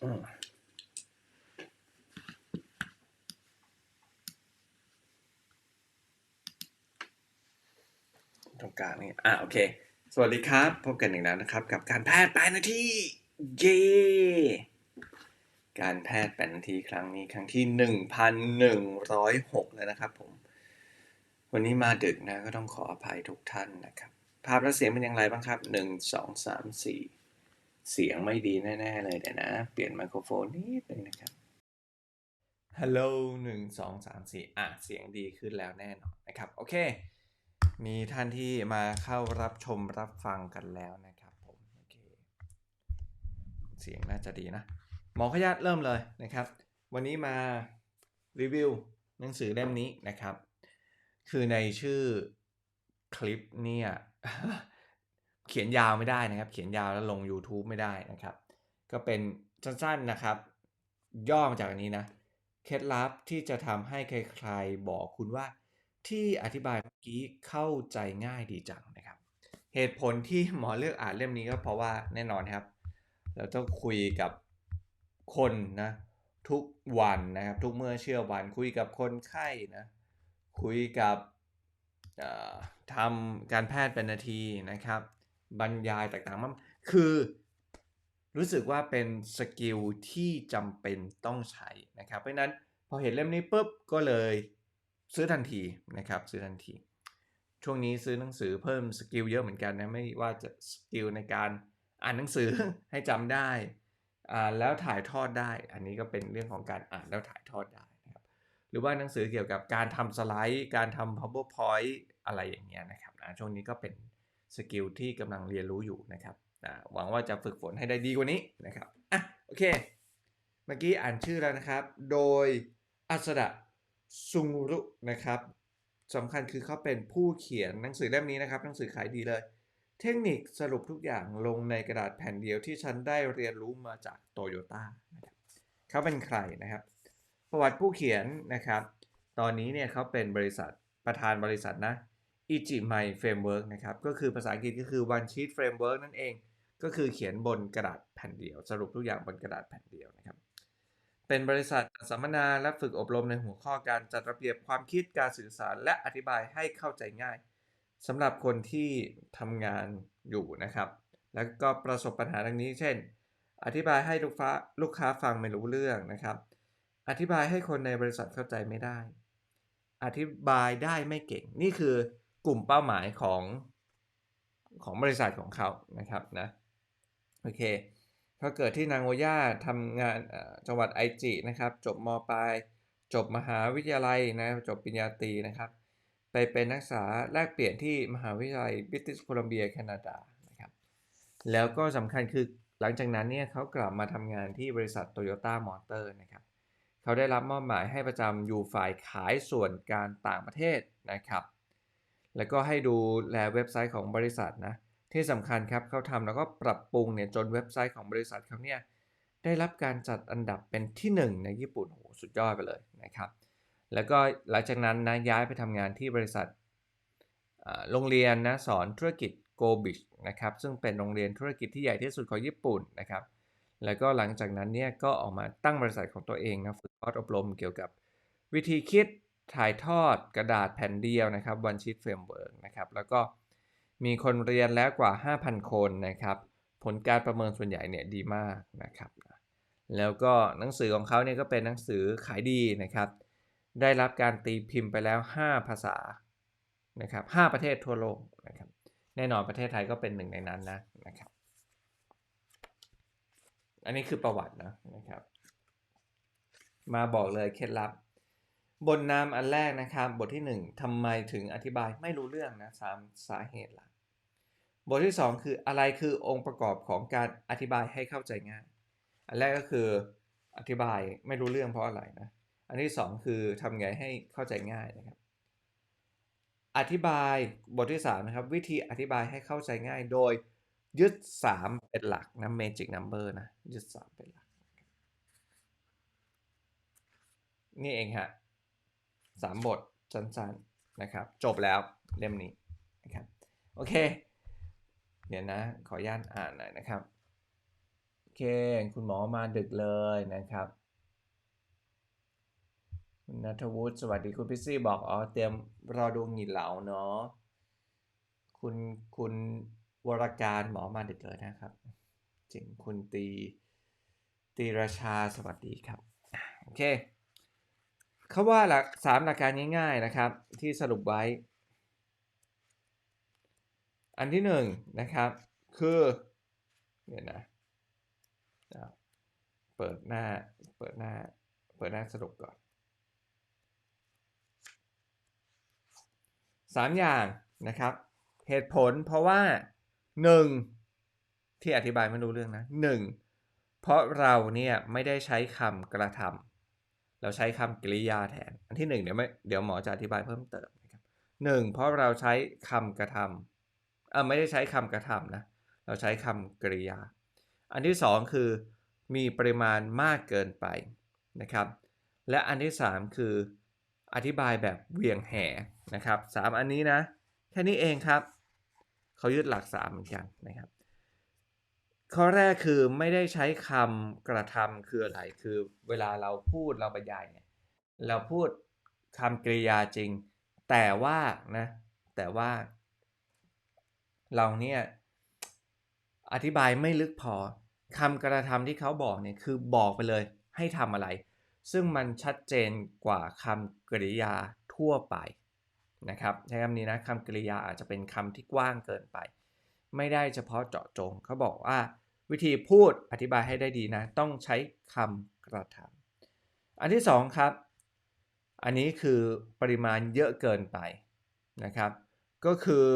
ตรงกลางนี่อะโอเค สวัสดีครับ พบกันอีกแล้วนะครับ กับการแพทย์แปดนาที เย้การแพทย์แปดนาทีครั้งนี้ครั้งที่หนึ่งพันหนึ่งร้อยหกแล้วนะครับผม วันนี้มาดึกนะก็ต้องขออภัยทุกท่านนะครับ ภาพและเสียงเป็นอย่างไรบ้างครับหนึ่งสองสามสี่ เสียงไม่ดีแน่ ๆ เลยเดี๋ยวนะ เปลี่ยนไมโครโฟนนิดนึงนะครับ ฮัลโหลหนึ่งสองสามสี่อะ เสียงดีขึ้นแล้วแน่นอนนะครับ โอเค มีท่านที่มาเข้ารับชมรับฟังกันแล้วนะครับผม โอเค เสียงน่าจะดีนะ หมอขยัดเริ่มเลยนะครับ วันนี้มารีวิวหนังสือเล่มนี้นะครับ คือในชื่อคลิปเนี่ย เขียนยาวไม่ได้นะครับ เขียนยาวแล้วลง YouTube ไม่ได้นะครับ ก็เป็นสั้นๆนะครับ ย่อมาจากอันนี้นะเคล็ดลับที่จะทำให้ใครๆบอกคุณว่าที่อธิบายเมื่อกี้เข้าใจง่ายดีจังนะครับ เหตุผลที่หมอเลือกอ่านเล่มนี้ก็เพราะว่าแน่นอนครับ เราต้องคุยกับคนนะทุกวันนะครับ ทุกเมื่อเชื่อวันคุยกับคนไข้นะคุยกับทำการแพทย์เป็นนาทีนะครับ บรรยายต่างๆมันคือรู้สึกว่าเป็นสกิลที่จำเป็นต้องใช้นะครับ เพราะฉะนั้นพอเห็นเล่มนี้ปุ๊บก็เลยซื้อทันทีนะครับซื้อทันที ช่วงนี้ซื้อหนังสือเพิ่มสกิลเยอะเหมือนกันนะไม่ว่าจะสกิลในการอ่านหนังสือให้จำได้อ่านแล้วถ่ายทอดได้ อันนี้ก็เป็นเรื่องของการอ่านแล้วถ่ายทอดได้นะครับหรือว่าหนังสือเกี่ยวกับการทำสไลด์ การทำ powerpoint อะไรอย่างเงี้ยนะครับนะช่วงนี้ก็เป็น สกิลที่กำลังเรียนรู้อยู่นะครับหวังว่าจะฝึกฝนให้ได้ดีกว่านี้นะครับอะโอเค เมื่อกี้อ่านชื่อแล้วนะครับ โดยอัสดะซุงรุนะครับสำคัญคือเขาเป็นผู้เขียนหนังสือเล่มนี้นะครับ หนังสือขายดีเลย เทคนิคสรุปทุกอย่างลงในกระดาษแผ่นเดียวที่ฉันได้เรียนรู้มาจากโตโยต้านะครับเขาเป็นใครนะครับ ประวัติผู้เขียนนะครับ ตอนนี้เนี่ยเขาเป็นบริษัทประธานบริษัทนะ i j i m a i Framework นะครับ ก็คือภาษาอังกฤษก็คือ One Sheet Framework นั่นเอง ก็คือเขียนบนกระดาษแผ่นเดียว สรุปทุกอย่างบนกระดาษแผ่นเดียวนะครับ เป็นบริษัทสัมมนาและฝึกอบรมในหัวข้อการจัดระเบียบความคิดการสื่อสาร และอธิบายให้เข้าใจง่ายสำหรับคนที่ทำงานอยู่นะครับ แล้วก็ประสบปัญหาดังนี้ เช่น อธิบายให้ลูกค้าลูกค้าฟังไม่รู้เรื่องนะครับ อธิบายให้คนในบริษัทเข้าใจไม่ได้ อธิบายได้ไม่เก่ง นี่คือ กลุ่มเป้าหมายของของบริษัทของเขานะครับนะโอเคเขาเกิดที่นางโอย่าทำงานจังหวัดไอจินะครับจบมปลายจบมหาวิทยาลัยนะจบปริญญาตรีนะครับ ไปเป็นนักศึกษาแลกเปลี่ยนที่มหาวิทยาลัยบริติชโคลัมเบียแคนาดานะครับแล้วก็สำคัญคือหลังจากนั้นเนี่ยเขากลับมาทำงานที่บริษัทโตโยต้ามอเตอร์นะครับเขาได้รับมอบหมายให้ประจำอยู่ฝ่ายขายส่วนการต่างประเทศนะครับ แล้วก็ให้ดูแลเว็บไซต์ของบริษัทนะ ที่สำคัญครับเขาทำแล้วก็ปรับปรุงเนี่ยจนเว็บไซต์ของบริษัทเขาเนี่ยได้รับการจัดอันดับเป็นที่ 1 ในญี่ปุ่นโหสุดยอดไปเลยนะครับ แล้วก็หลังจากนั้นนะย้ายไปทำงานที่บริษัทโรงเรียนนะสอนธุรกิจโกบิชนะครับซึ่งเป็นโรงเรียนธุรกิจที่ใหญ่ที่สุดของญี่ปุ่นนะครับแล้วก็หลังจากนั้นเนี่ยก็ออกมาตั้งบริษัทของตัวเองนะฝึกอดอบรมเกี่ยวกับวิธีคิด ถ่ายทอดกระดาษแผ่นเดียวนะครับ One Sheet Framework นะครับ แล้วก็มีคนเรียนแล้วกว่า 5,000 คนนะครับ ผลการประเมินส่วนใหญ่เนี่ยดีมากนะครับ แล้วก็หนังสือของเขาเนี่ยก็เป็นหนังสือขายดีนะครับ ได้รับการตีพิมพ์ไปแล้ว 5 ภาษานะครับ5ประเทศทั่วโลกนะครับ แน่นอนประเทศไทยก็เป็นหนึ่งในนั้นนะนะครับ อันนี้คือประวัตินะนะครับ มาบอกเลยเคล็ดลับ บนนามอันแรกนะครับ บทที่ 1ทำไมถึงอธิบายไม่รู้เรื่องนะสามสาเหตุหลักบทที่ 2 คืออะไรคือองค์ประกอบของการอธิบายให้เข้าใจง่าย อันแรกก็คืออธิบายไม่รู้เรื่องเพราะอะไรนะ อันที่ 2 คือทำไงให้เข้าใจง่ายนะครับ อธิบายบทที่ 3 นะครับ วิธีอธิบายให้เข้าใจง่าย โดยยึด 3 เป็นหลักนะ magic number นะ ยึด 3 เป็นหลัก นี่เองฮะ สามบทสั้นๆนะครับ จบแล้วเล่มนี้นะครับโอเค เดี๋ยวนะ ขออนุญาตอ่านหน่อยนะครับโอเค คุณหมอมาดึกเลยนะครับคุณนัทวุฒิสวัสดีคุณพิซซี่บอกอ๋อเตรียมรอดูหงินเหลาเนาะคุณคุณวรการหมอมาดึกเลยนะครับจริงคุณตีตีราชาสวัสดีครับ โอเค เขาว่าหลักสามหลักการง่าย ๆนะครับ ที่สรุปไว้ อันที่หนึ่งนะครับ คือเดี๋ยนะอะเปิดหน้าเปิดหน้าเปิดหน้าสรุปก่อนสามอย่างนะครับ เหตุผลเพราะว่าหนึ่งที่อธิบายไม่รู้เรื่องนะหนึ่งเพราะเราเนี่ยไม่ได้ใช้คำกระทำ เราใช้คำกริยาแทน อันที่หนึ่งเดี๋ยวไม่เดี๋ยวหมอจะอธิบายเพิ่มเติมนะครับหนึ่งเพราะเราใช้คำกระทำเออไม่ได้ใช้คำกระทำนะเราใช้คำกริยา อันที่สองคือมีปริมาณมากเกินไปนะครับ และอันที่สามคืออธิบายแบบเวี่ยงแหนะครับสามอันนี้นะ แค่นี้เองครับ เขายึดหลักสามเหมือนกันนะครับ ข้อแรกคือไม่ได้ใช้คำกระทำคืออะไร คือเวลาเราพูดเราบรรยายเนี่ย เราพูดคำกริยาจริง แต่ว่านะ แต่ว่า เราเนี่ยอธิบายไม่ลึกพอคำกระทำที่เขาบอกเนี่ยคือบอกไปเลยให้ทำอะไร ซึ่งมันชัดเจนกว่าคำกริยาทั่วไปนะครับใช้คำนี้นะคำกริยาอาจจะเป็นคำที่กว้างเกินไป ไม่ได้เฉพาะเจาะจงเขาบอกว่า วิธีพูดอธิบายให้ได้ดีนะ ต้องใช้คำกระทำอันที่สองครับ อันนี้คือปริมาณเยอะเกินไปนะครับ ก็คือ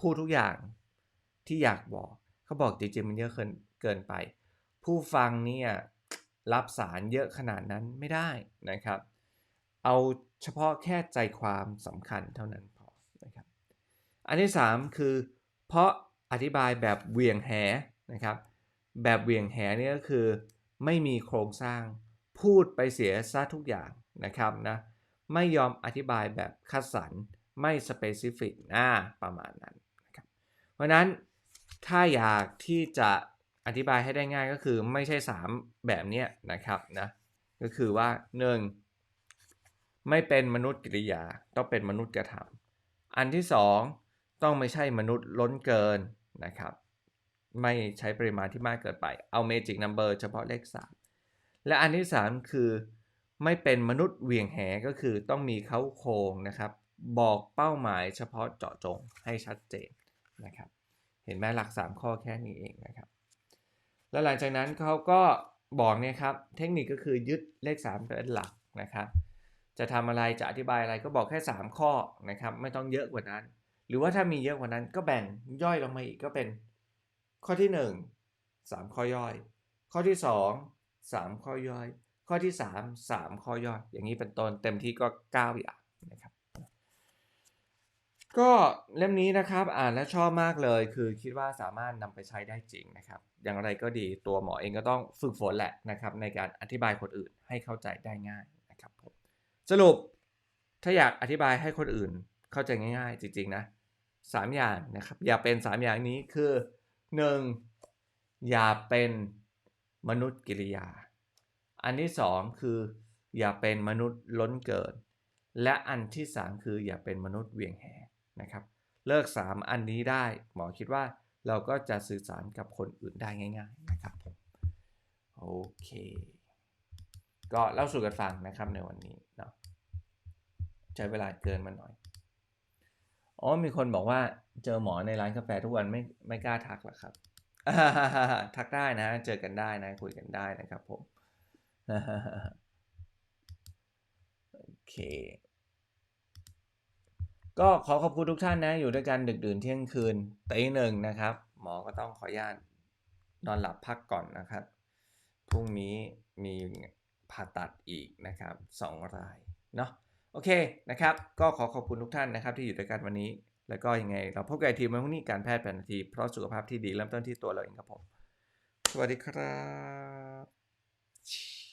พูดทุกอย่างที่อยากบอกเขาบอกจริงๆมันเยอะเกินเกินไป ผู้ฟังเนี่ยรับสารเยอะขนาดนั้นไม่ได้นะครับ เอาเฉพาะแค่ใจความสำคัญเท่านั้นพอนะครับ อันที่ 3 คือ เพราะอธิบายแบบเวียงแห นะครับแบบเหวียงแหนี่ก็คือ ไม่มีโครงสร้างพูดไปเสียซะทุกอย่างนะครับนะไม่ยอมอธิบายแบบคัดสรรไม่สเปซิฟิกนะประมาณนั้นนะครับเพราะนั้นถ้าอยากที่จะอธิบายให้ได้ง่ายก็คือไม่ใช่ 3 แบบนี้นะครับนะก็คือว่า 1. ไม่เป็นมนุษย์กิริยา ต้องเป็นมนุษย์กระทำอันที่ 2 ต้องไม่ใช่มนุษย์ล้นเกินนะครับ ไม่ใช้ปริมาณที่มากเกินไป เอา Magic Number เฉพาะเลข 3 และอันที่ 3 คือ ไม่เป็นมนุษย์เหวี่ยงแหก็คือต้องมีเขาโครงนะครับ บอกเป้าหมายเฉพาะเจาะจงให้ชัดเจนนะครับ เห็นไหมหลัก 3 ข้อแค่นี้เองนะครับ แล้วหลังจากนั้นเขาก็บอกเนี่ยครับ เทคนิคก็คือยึดเลข 3 เป็นหลักนะครับ จะทำอะไรจะอธิบายอะไรก็บอกแค่ 3 ข้อนะครับ ไม่ต้องเยอะกว่านั้น หรือว่าถ้ามีเยอะกว่านั้นก็แบ่งย่อยลงมาอีกก็เป็น ข้อที่ 1 3 ข้อย่อย ข้อที่ 2 3 ข้อย่อย ข้อที่ 3 3 ข้อย่อย อย่างนี้เป็นต้นเต็มที่ก็ 9 อย่างนะครับ ก็เล่มนี้นะครับอ่านแล้วชอบมากเลย คือคิดว่าสามารถนำไปใช้ได้จริงนะครับ อย่างไรก็ดีตัวหมอเองก็ต้องฝึกฝนแหละนะครับ ในการอธิบายคนอื่นให้เข้าใจได้ง่ายนะครับผมสรุปถ้าอยากอธิบายให้คนอื่นเข้าใจง่าย ๆ จริง ๆ นะสามอย่างนะครับ อย่าเป็นสามอย่างนี้คือ 1. อย่าเป็นมนุษย์กิริยา อันที่2คืออย่าเป็นมนุษย์ล้นเกิน และอันที่3คืออย่าเป็นมนุษย์เวียงแหนะครับ เลิก3อันนี้ได้ หมอคิดว่าเราก็จะสื่อสารกับคนอื่นได้ง่าย ๆ นะครับผมโอเค ก็เล่าสู่กันฟังนะครับในวันนี้เนาะใช้เวลาเกินมาหน่อยอ๋อมีคนบอกว่า เจอหมอในร้านกาแฟทุกวันไม่ไม่กล้าทักหรอกครับ ทักได้นะ เจอกันได้นะ คุยกันได้นะครับผมโอเค ก็ขอขอบคุณทุกท่านนะ อยู่ด้วยกันดึกดื่นเที่ยงคืนตีหนึ่งนะครับ หมอก็ต้องขออนุญาตนอนหลับพักก่อนนะครับ พรุ่งนี้มีผ่าตัดอีกนะครับสองรายเนาะโอเคนะครับ ก็ขอขอบคุณทุกท่านนะครับที่อยู่ด้วยกันวันนี้ แล้วก็ยังไงเราพบกันอีกทีวันพรุ่งนี้การแพทย์แผนนที เพราะสุขภาพที่ดีเริ่มต้นที่ตัวเราเองครับผม สวัสดีครับ